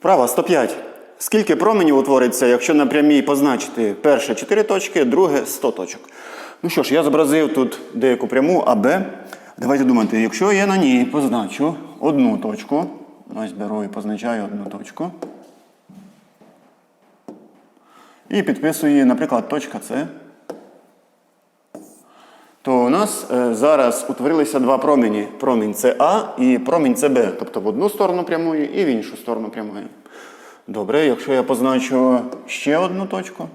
Вправа 105. Скільки променів утвориться, якщо на прямій позначити перше 4 точки, друге 100 точок? Ну що ж, я зобразив тут деяку пряму АБ. Давайте думати, якщо я на ній позначу одну точку, ось беру і позначаю одну точку. І підписую наприклад, точка С. Нас е, зараз утворилися два промені: промінь СА і промінь СБ, тобто в одну сторону прямої і в іншу сторону прямої. Добре, якщо я позначу ще одну точку.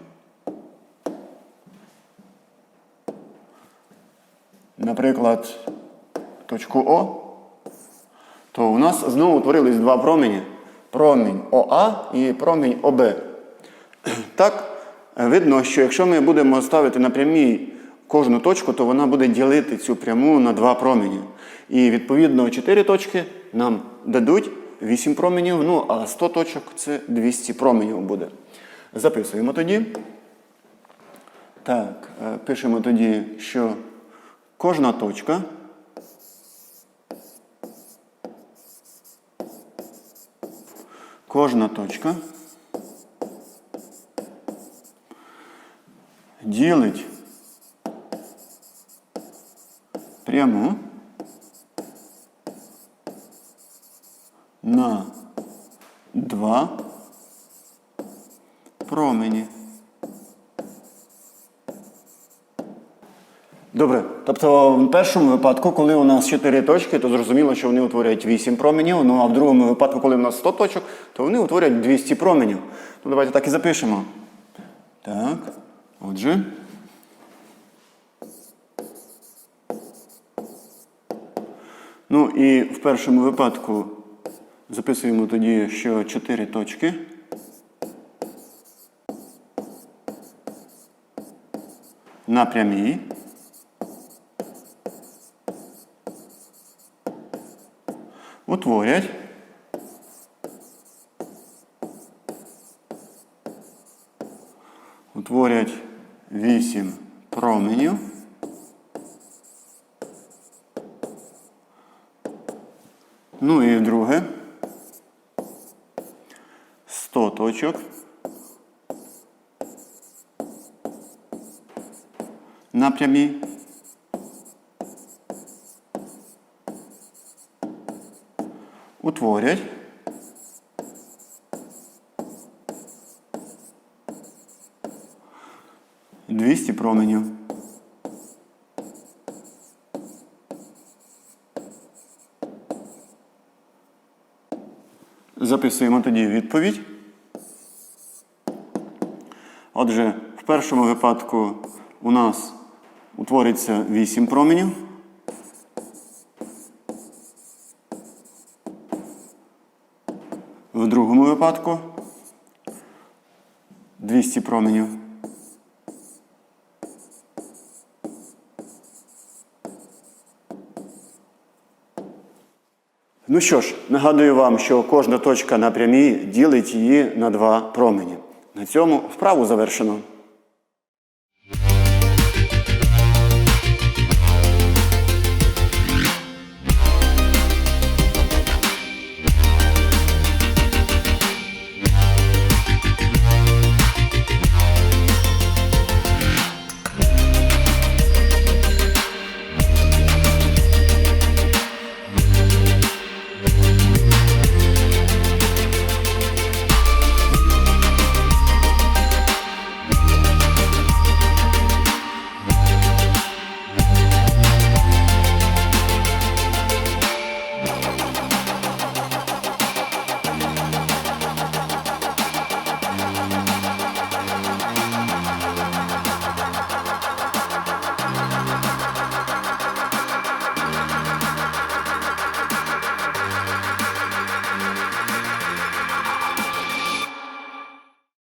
Наприклад, точку О, то у нас знову утворились два промені: промінь ОА і промінь ОБ. Так, е, видно, що якщо ми будемо ставити на прямій кожну точку, то вона буде ділити цю пряму на два промені. І відповідно 4 точки нам дадуть 8 променів, ну а 100 точок це 200 променів буде. Записуємо тоді. Так, е, пишемо тоді, що кожна точка. Кожна точка ділить пряму на два промені. Добре. Тобто в першому випадку, коли у нас 4 точки, то зрозуміло, що вони утворюють 8 променів. Ну а в другому випадку, коли у нас 100 точок, то вони утворюють 200 променів. Ну давайте так і запишемо. Так, отже. Ну і в першому випадку записуємо тоді, що 4 точки. На прямій. Утворять. Утворять 8 променів. Ну і друге. 100 точок. На. Утворять. Двісті променів. Записуємо тоді відповідь. Отже, в першому випадку у нас утвориться 8 променів. В другому випадку 200 променів. Ну що ж, нагадую вам, що кожна точка на прямій ділить її на два промені. На цьому вправу завершено.